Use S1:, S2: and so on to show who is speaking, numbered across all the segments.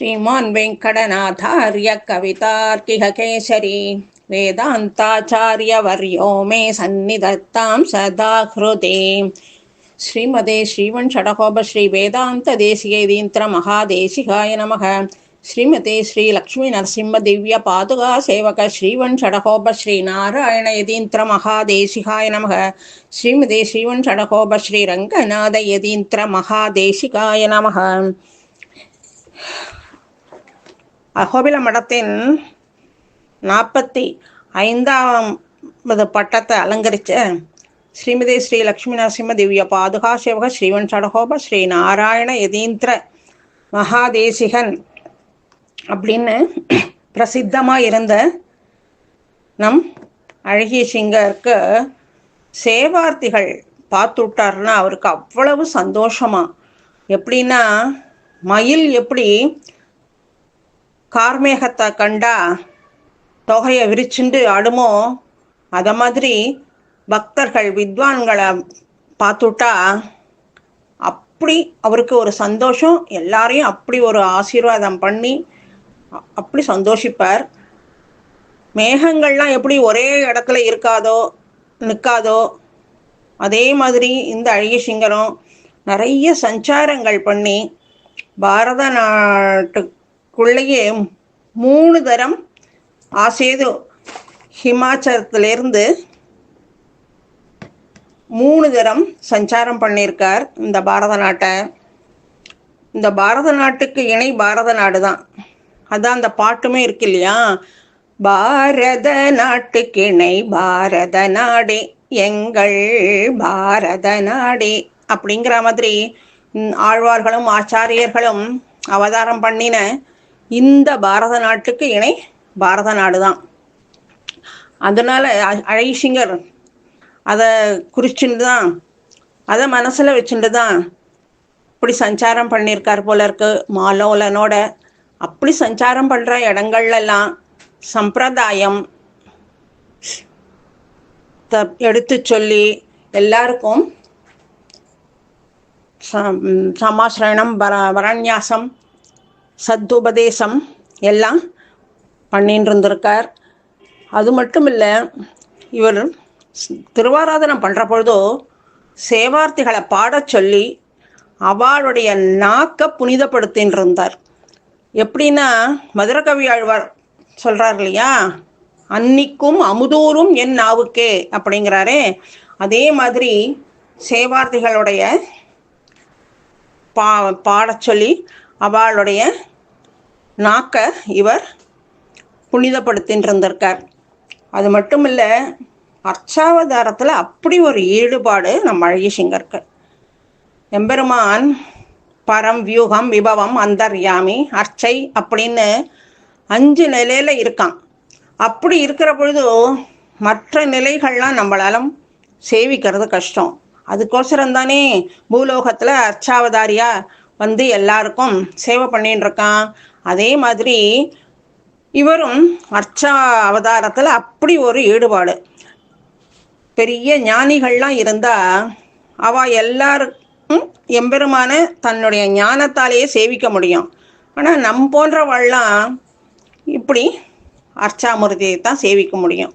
S1: श्रीमान् वेङ्कटनाथार्य कवितार्किह केसरी वेदान्ताचार्यवर्यो मे सन्निधत्तां सदा हृदे श्रीमदे श्रीवञ्षडकोपश्रीवेदान्तदेशिकेदीन्त्रमहादेशिकाय नमः श्रीमते श्रीलक्ष्मीनरसिंहदिव्यपादुका सेवक श्रीवञ्षडकोपश्रीनारायणयतीन्त्रमहादेशिकाय नमः श्रीमते श्रीवञ्षडकोपश्रीरङ्गनाथयतीन्त्रमहादेशिकाय नमः அகோபில மடத்தின் நாற்பத்தி ஐந்தாவது பட்டத்தை அலங்கரித்த ஸ்ரீமதி ஸ்ரீ லக்ஷ்மி நரசிம்ம திவ்ய பாதுகா சேவக ஸ்ரீவன் சடகோப ஸ்ரீ நாராயண யதீந்திர மகாதேசிகன் அப்படின்னு பிரசித்தமாக இருந்த நம் அழகிய சிங்கருக்கு சேவார்த்திகள் பார்த்து விட்டாருன்னா அவருக்கு அவ்வளவு சந்தோஷமா. எப்படின்னா மயில் எப்படி கார்மேகத்தை கண்டா தொகையை விரிச்சுண்டு ஆடுமோ அத மாதிரி பக்தர்கள் வித்வான்களை பார்த்துட்டா அப்படி அவருக்கு ஒரு சந்தோஷம். எல்லாரையும் அப்படி ஒரு ஆசீர்வாதம் பண்ணி அப்படி சந்தோஷிப்பார். மேகங்கள்லாம் எப்படி ஒரே இடத்துல இருக்காதோ நிற்காதோ அதே மாதிரி இந்த அழகிய சிங்கரம் நிறைய சஞ்சாரங்கள் பண்ணி பாரத நாட்டு அதுக்குள்ளேயே மூணு தரம் ஆசேது ஹிமாச்சலத்திலிருந்து மூணு தரம் சஞ்சாரம் பண்ணியிருக்கார் இந்த பாரத நாட்டை இந்த பாரத நாட்டுக்கு இணை பாரத நாடு தான் அதான் அந்த பாட்டுமே இருக்கு இல்லையா? பாரத நாட்டுக்கு இணை பாரத நாடே எங்கள் பாரத நாடே அப்படிங்கிற மாதிரி ஆழ்வார்களும் ஆச்சாரியர்களும் அவதாரம் பண்ணின இந்த பாரத நாட்டுக்கு இணை பாரத நாடு தான் அதனால அழைசிங்கர் அழகிசிங்கர் அதை குறிச்சுட்டு தான் அதை மனசில் வச்சுட்டு தான் இப்படி சஞ்சாரம் பண்ணியிருக்கார் போல இருக்கு. மாலோலனோட அப்படி சஞ்சாரம் பண்ணுற இடங்கள்லாம் சம்பிரதாயம் த- எடுத்து சொல்லி எல்லாருக்கும் ச- சமாசிரணம் வர வரண்யாசம் சத்துபதேசம் எல்லாம் பண்ணின்னு இருந்திருக்கார் அது மட்டும் இல்லை இவர் ஸ்- திருவாராதனம் பண்ணுற பொழுதோ சேவார்த்திகளை பாடச் சொல்லி அவளுடைய நாக்கை புனிதப்படுத்தின்னு இருந்தார் எப்படின்னா மதுரகவி ஆழ்வார் சொல்கிறார் இல்லையா? அன்னிக்கும் அமுதூரும் என் நாவுக்கே அப்படிங்கிறாரே. அதே மாதிரி சேவார்த்திகளுடைய பா பாடச் சொல்லி அவளுடைய நாக்க இவர் புனிதப்படுத்தின்றிருந்திருக்கார். அது மட்டும் இல்லை அர்ச்சாவதாரத்தில் அப்படி ஒரு ஈடுபாடு நம்ம அழகிசிங்கருக்கு. எம்பெருமான் பரம் வியூகம் விபவம் அந்தர்யாமி அர்ச்சை அப்படின்னு அஞ்சு நிலையில் இருக்கான். அப்படி இருக்கிற பொழுது மற்ற நிலைகள்லாம் நம்மளால சேவிக்கிறது கஷ்டம். அதுக்கோசரம் தானே பூலோகத்தில் அர்ச்சாவதாரியாக வந்து எல்லாருக்கும் சேவை பண்ணிட்டு இருக்கான். அதே மாதிரி இவரும் அர்ச்சா அவதாரத்துல அப்படி ஒரு ஈடுபாடு. பெரிய ஞானிகள்லாம் இருந்தா அவ எல்லாருக்கும் எம்பெருமான தன்னுடைய ஞானத்தாலேயே சேவிக்க முடியும். ஆனால் நம் போன்றவள்லாம் இப்படி அர்ச்சாமூர்த்தியை தான் சேவிக்க முடியும்.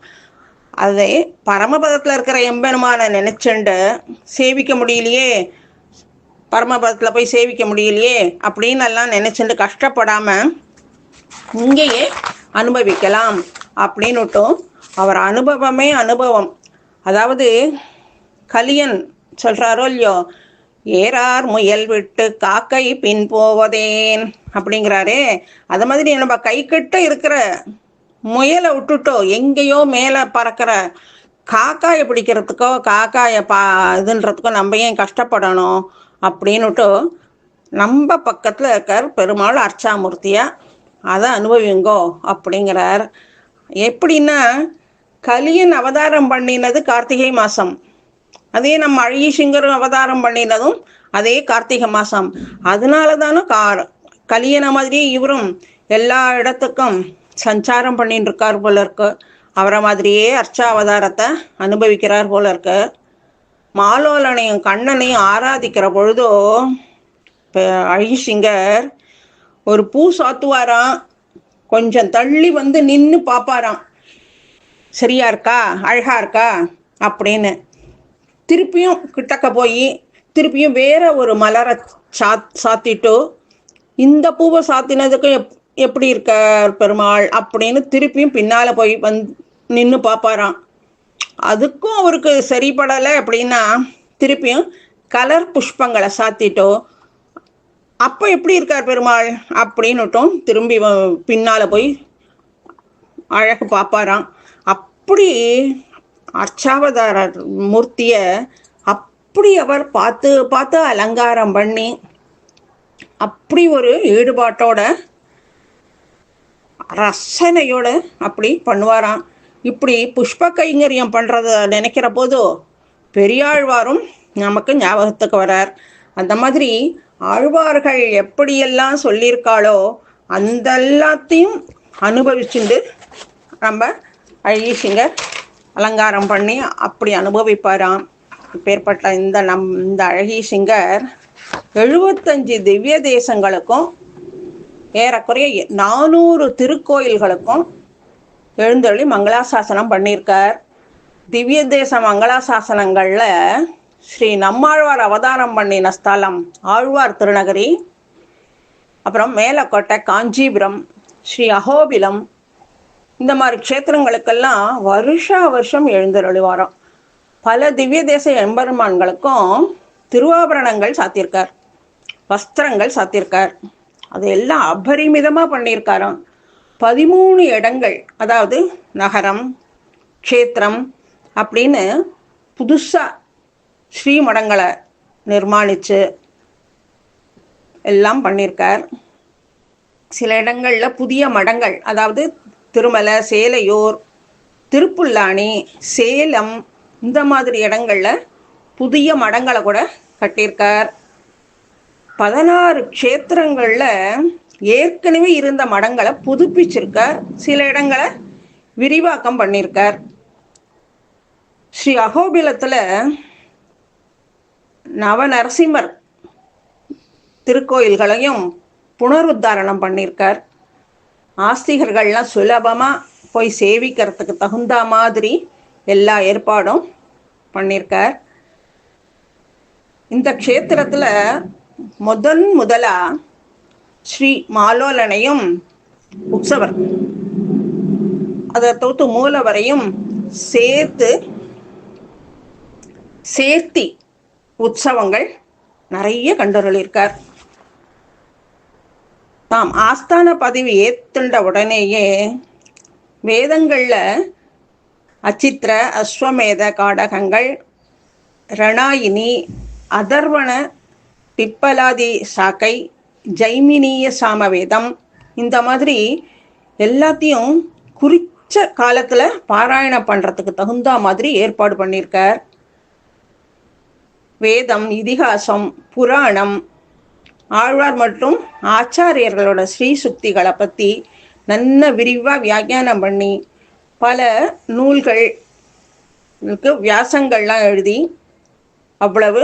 S1: அதே பரமபதத்தில் இருக்கிற எம்பெருமானை நினைச்சுண்டு சேவிக்க முடியலையே பரமபதத்தில் போய் சேவிக்க முடியலையே அப்படின்னு எல்லாம் நினச்சிட்டு கஷ்டப்படாம இங்கேயே அனுபவிக்கலாம் அப்படின்னுட்டும். அவர் அனுபவமே அனுபவம். அதாவது கலியன் சொல்கிறாரோ இல்லையோ ஏறார் முயல் விட்டு காக்கை பின் போவதேன் அப்படிங்கிறாரே. அது மாதிரி நம்ம கை கிட்ட இருக்கிற முயலை விட்டுட்டோ எங்கேயோ மேலே பறக்கிற காக்காயை பிடிக்கிறதுக்கோ காக்காயை பா இதுன்றதுக்கோ நம்ம ஏன் கஷ்டப்படணும்? அப்படின்னுட்டு நம்ம பக்கத்தில் இருக்கார் பெருமாள் அர்ச்சாமூர்த்தியாக அதை அனுபவிங்கோ அப்படிங்கிறார். எப்படின்னா கலியன் அவதாரம் பண்ணினது கார்த்திகை மாதம் அதே நம்ம அழகிசிங்கரும் அவதாரம் பண்ணினதும் அதே கார்த்திகை மாதம் அதனால தானே கார் கலியனை மாதிரி இவரும் எல்லா இடத்துக்கும் சஞ்சாரம் பண்ணிட்டு இருக்கார் போல இருக்கு. அவரை மாதிரியே அர்ச்சா அவதாரத்தை அனுபவிக்கிறார் போல இருக்கு. மாலோலனையும் கண்ணனையும் ஆராதிக்கிற பொழுதோ இப்போ ஒரு பூ சாத்துவாராம். கொஞ்சம் தள்ளி வந்து நின்று பார்ப்பாராம் சரியா இருக்கா? அழகா இருக்கா? அப்படின்னு திருப்பியும் கிட்டக்க போய் திருப்பியும் வேற ஒரு மலரை சாத் சாத்திட்டு இந்த பூவை சாத்தினதுக்கு எப் எப்படி இருக்கார் பெருமாள்? அப்படின்னு திருப்பியும் பின்னால போய் வந் நின்று பார்ப்பாராம் அதுக்கும் அவருக்கு சரிப்படலை அப்படின்னா திருப்பியும் கலர் புஷ்பங்களை சாத்திட்டோ. அப்போ எப்படி இருக்கார் பெருமாள் அப்படின்னுட்டும் திரும்பி பின்னால் போய் அழகு பார்ப்பாராம். அப்படி அர்ச்சாவதார மூர்த்தியை அப்படி அவர் பார்த்து பார்த்து அலங்காரம் பண்ணி அப்படி ஒரு ஈடுபாட்டோட ரசனையோட அப்படி பண்ணுவாராம். இப்படி புஷ்ப கைங்கரியம் பண்ணுறத நினைக்கிற போது பெரியாழ்வாரும் நமக்கு ஞாபகத்துக்கு வரார். அந்த மாதிரி ஆழ்வார்கள் எப்படியெல்லாம் சொல்லியிருக்காளோ அந்த எல்லாத்தையும் அனுபவிச்சுண்டு நம்ம அழகிசிங்கர் அலங்காரம் பண்ணி அப்படி அனுபவிப்பாராம். இப்பேற்பட்ட இந்த நம் இந்த அழகிசிங்கர் எழுபத்தஞ்சு திவ்ய தேசங்களுக்கும் ஏறக்குறைய நானூறு திருக்கோயில்களுக்கும் எழுந்தருளி மங்களாசாசனம் பண்ணியிருக்கார். திவ்ய தேச மங்களாசாசனங்களில் ஸ்ரீ நம்மாழ்வார் அவதாரம் பண்ணின ஸ்தலம் ஆழ்வார் திருநகரி அப்புறம் மேலக்கோட்டை காஞ்சிபுரம் ஸ்ரீ அகோபிலம். இந்த மாதிரி க்ஷேத்திரங்களுக்கெல்லாம் வருஷா வருஷம் எழுந்தருளுவாராம். பல திவ்ய தேச எம்பெருமான்களுக்கும் திருவாபரணங்கள் சாத்தியிருக்கார் வஸ்திரங்கள் சாத்தியிருக்கார். அது எல்லாம் அபரிமிதமாக பண்ணியிருக்காராம். பதிமூணு இடங்கள் அதாவது நகரம் க்ஷேத்திரம் அப்படின்னு புதுசாக ஸ்ரீமடங்களை நிர்மாணித்து எல்லாம் பண்ணியிருக்கார் சில இடங்களில் புதிய மடங்கள் அதாவது திருமலை சேலையூர் திருப்புல்லாணி சேலம் இந்த மாதிரி இடங்களில் புதிய மடங்களை கூட கட்டியிருக்கார் பதினாறு க்ஷேத்திரங்களில் ஏற்கனவே இருந்த மடங்களை புதுப்பிச்சிருக்கார். சில இடங்களை விரிவாக்கம் பண்ணியிருக்கார் ஸ்ரீ அகோபிலத்துல நவநரசிம்மர் திருக்கோயில்களையும் புனருத்தாரணம் பண்ணியிருக்கார் ஆஸ்திகர்கள்லாம் சுலபமாக போய் சேவிக்கிறதுக்கு தகுந்த மாதிரி எல்லா ஏற்பாடும் பண்ணியிருக்கார் இந்த க்ஷேத்திரத்தில் முதன் முதலாக ஸ்ரீ மாலோலனையும் உற்சவர். அதை தொகுத்து மூலவரையும் சேர்த்து சேர்த்தி உற்சவங்கள் நிறைய கண்டருளிருக்கார் தாம் ஆஸ்தான பதவி ஏத்துண்ட உடனேயே வேதங்களில் அச்சித்திர அஸ்வமேத காடகங்கள் ரணாயினி அதர்வண பிப்பலாதி சாக்கை ஜைமினிய சாமவேதம். இந்த மாதிரி எல்லாத்தையும் குறிச்ச காலத்தில் பாராயணம் பண்ணுறதுக்கு தகுந்த மாதிரி ஏற்பாடு பண்ணியிருக்கார். வேதம் இதிகாசம் புராணம் ஆழ்வார் மற்றும் ஆச்சாரியர்களோட ஸ்ரீ சுக்திகளை பற்றி நல்ல விரிவாக வியாக்கியானம் பண்ணி பல நூல்கள் வியாசங்கள்லாம் எழுதி அவ்வளவு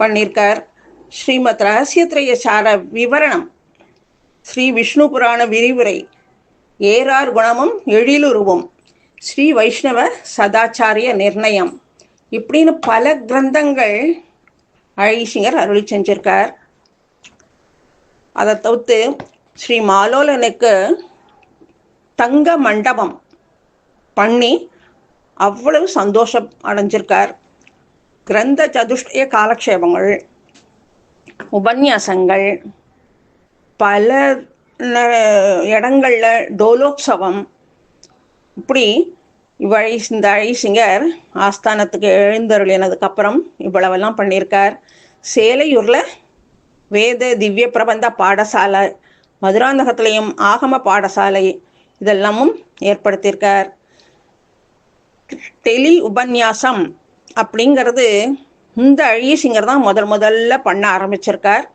S1: பண்ணியிருக்கார். ஸ்ரீமத் ரகசியத்ரய சார விவரணம். ஸ்ரீ விஷ்ணு புராண விரிவுரை. ஏறார் குணமும் எழிலுருவும். ஸ்ரீ வைஷ்ணவ சதாச்சாரிய நிர்ணயம். இப்படின்னு பல கிரந்தங்கள் அழகிசிங்கர் அருள் செஞ்சிருக்கார். அதை தவிர்த்து ஸ்ரீ மாலோலனுக்கு தங்க மண்டபம் பண்ணி அவ்வளவு சந்தோஷம் அடைஞ்சிருக்கார். கிரந்த சதுஷ்டய காலக்ஷேபங்கள். உபன்யாசங்கள் பல இடங்களில் டோலோத்சவம் இப்படி இவ்வழி இந்த அழிசிங்கர் ஆஸ்தானத்துக்கு எழுந்தருளினதுக்கு அப்புறம் இவ்வளவெல்லாம் பண்ணியிருக்கார். சேலையூரில் வேத திவ்ய பிரபந்த பாடசாலை மதுராந்தகத்திலையும் ஆகம பாடசாலை இதெல்லாமும் ஏற்படுத்தியிருக்கார். டெலி உபன்யாசம் அப்படிங்கிறது இந்த அழியசிங்கர் தான் முதல் முதல்ல பண்ண ஆரம்பிச்சிருக்கார்.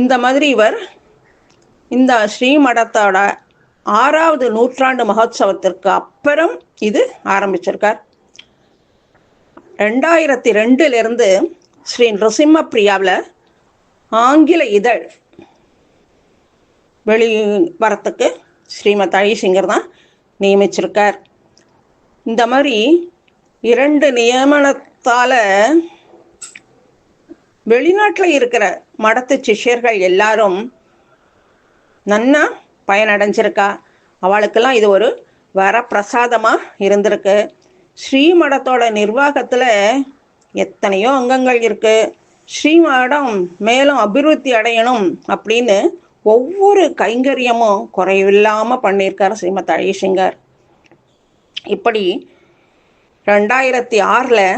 S1: இந்த மாதிரி இவர் இந்த ஸ்ரீமடத்தோட ஆறாவது நூற்றாண்டு மகோத்சவத்திற்கு அப்புறம் இது ஆரம்பிச்சிருக்கார். ரெண்டாயிரத்தி ரெண்டுலேருந்து ஸ்ரீ நிருசிம்ம பிரியாவில் ஆங்கில இதழ் வெளி வரத்துக்கு ஸ்ரீமத் அழிசிங்கர் தான் நியமிச்சிருக்கார். இந்த மாதிரி இரண்டு நியமனத்தால் வெளிநாட்டில் இருக்கிற மடத்து சிஷ்யர்கள் எல்லாரும் நன்னா பயனடைஞ்சிருக்கா? அவளுக்கெல்லாம் இது ஒரு வரப்பிரசாதமாக இருந்திருக்கு. ஸ்ரீமடத்தோட நிர்வாகத்தில் எத்தனையோ அங்கங்கள் இருக்குது ஸ்ரீமடம் மேலும் அபிவிருத்தி அடையணும் அப்படின்னு ஒவ்வொரு கைங்கரியமும் குறைவில்லாமல் பண்ணியிருக்கார் ஸ்ரீமத் அழிசிங்கர் இப்படி ரெண்டாயிரத்தி ஆறில்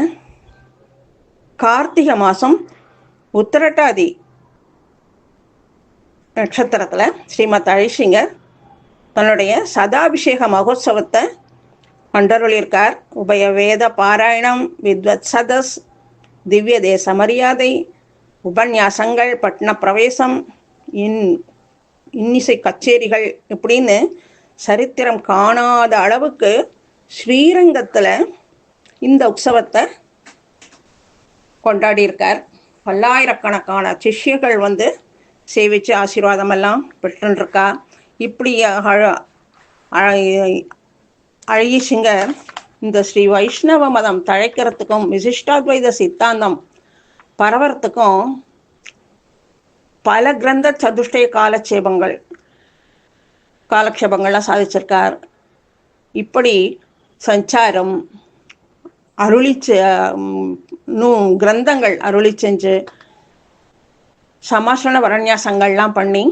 S1: கார்த்திகை மாதம் உத்திரட்டாதி நட்சத்திரத்தில் ஸ்ரீமத் அழிசிங்கர் தன்னுடைய சதாபிஷேக மகோத்சவத்தை கண்டருளியிருக்கார் உபய வேத பாராயணம் வித்வத் சதஸ் திவ்ய தேச மரியாதை உபன்யாசங்கள் பட்ன பிரவேசம் இன் இன்னிசை கச்சேரிகள் இப்படின்னு சரித்திரம் காணாத அளவுக்கு ஸ்ரீரங்கத்தில் இந்த உற்சவத்தை கொண்டாடியிருக்கார். பல்லாயிரக்கணக்கான சிஷ்யர்கள் வந்து சேவிச்சு ஆசீர்வாதமெல்லாம் பெற்றுருக்கா. இப்படி அழகி சிங்க இந்த ஸ்ரீ வைஷ்ணவ மதம் தழைக்கிறதுக்கும் விசிஷ்டாத்வைத சித்தாந்தம் பரவறத்துக்கும் பல கிரந்த சதுஷ்டய காலட்சேபங்கள் காலக்ஷேபங்கள்லாம் சாதிச்சிருக்கார். இப்படி சஞ்சாரம் அருளி கிரந்தங்கள் அருளி செஞ்சு சமாசன வரநியாசங்கள்லாம் பண்ணி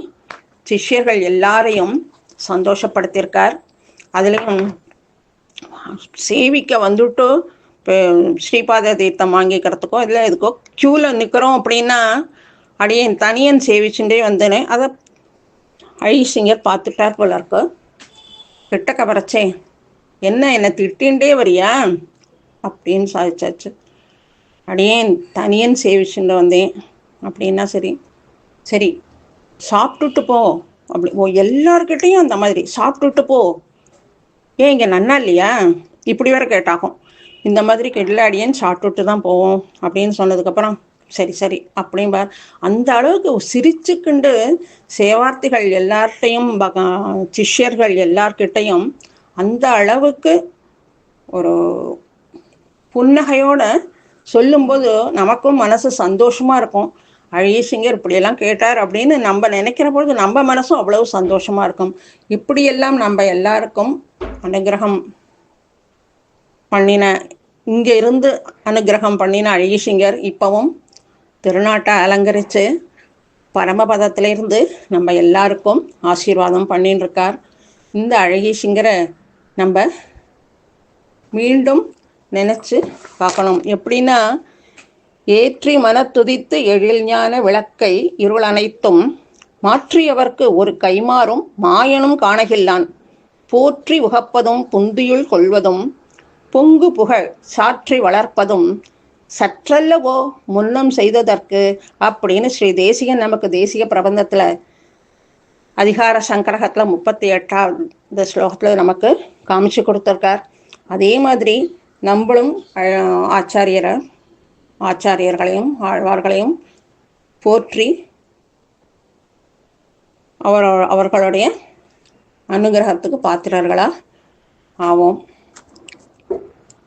S1: சிஷ்யர்கள் எல்லாரையும் சந்தோஷப்படுத்தியிருக்கார். அதுலேயும் சேவிக்க வந்துட்டு ஸ்ரீபாத தீர்த்தம் வாங்கிக்கிறதுக்கோ இல்லை எதுக்கோ க்யூவில் நிற்கிறோம் அப்படின்னா அடியன் தனியன் சேவிச்சுட்டே வந்தேனே அதை ஐசிங்கர் பார்த்துட்டார் போல இருக்கு. கிட்டக்க வரச்சே என்ன என்னை திட்டின்றே வரியா? அப்படின்னு சாதிச்சாச்சு. அடியேன் தனியன் சேவிச்சுட்டு வந்தேன். அப்படின்னா சரி சரி சாப்பிட்டுட்டு போ. அப்படி ஓ எல்லார்கிட்டையும் அந்த மாதிரி சாப்பிட்டுட்டு போ. ஏன் இங்கே நன்னா இல்லையா? இப்படி வேற கேட்டாகும். இந்த மாதிரி கெடலாடியன் சாப்பிட்டுட்டு தான் போவோம் அப்படின்னு சொன்னதுக்கப்புறம் சரி சரி அப்படிம்பா அந்த அளவுக்கு சிரிச்சுக்கிண்டு சேவார்த்திகள் எல்லார்ட்டையும் சிஷ்யர்கள் எல்லார்கிட்டையும் அந்த அளவுக்கு ஒரு புன்னகையோட சொல்லும்போது நமக்கும் மனசு சந்தோஷமா இருக்கும். அழகிசிங்கர் இப்படியெல்லாம் கேட்டார் அப்படின்னு நம்ம நினைக்கிற பொழுது நம்ம மனசும் அவ்வளவு சந்தோஷமா இருக்கும். இப்படியெல்லாம் நம்ம எல்லாருக்கும் அனுகிரகம் பண்ணின இங்கே இருந்து அனுகிரகம் பண்ணின அழகிசிங்கர் இப்பவும் திருநாட்டை அலங்கரித்து பரமபதத்திலிருந்து நம்ம எல்லாருக்கும் ஆசீர்வாதம் பண்ணின்னு இருக்கார். இந்த அழகிசிங்கரை நம்ம மீண்டும் நினச்சி பார்க்கணும். எப்படின்னா ஏற்றி மன துதித்து எழில் ஞான விளக்கை இருள் அனைத்தும் மாற்றியவர்க்கு ஒரு கைமாறும் மாயனும் காணகில்லான். போற்றி உகப்பதும் புந்தியுள் கொள்வதும் பொங்கு புகழ் சாற்றி வளர்ப்பதும் சற்றல்லவோ முன்னம் செய்ததற்கு அப்படின்னு ஸ்ரீ தேசிகன் நமக்கு தேசிய பிரபந்தத்தில் அதிகார சங்கரகத்தில் முப்பத்தி எட்டாவது ஸ்லோகத்தில் நமக்கு காமிச்சு கொடுத்துருக்கார். அதே மாதிரி நம்மளும் ஆச்சாரியரை ஆச்சாரியர்களையும் ஆழ்வார்களையும் போற்றி அவர் அவர்களுடைய அனுகிரகத்துக்கு பாத்திரர்களா ஆவோம்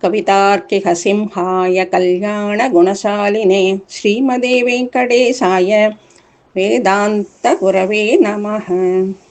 S1: கவிதார்க்கிக சிம்ஹாய கல்யாண குணசாலினே ஸ்ரீமதே வெங்கடேசாய வேதாந்த குரவே நமக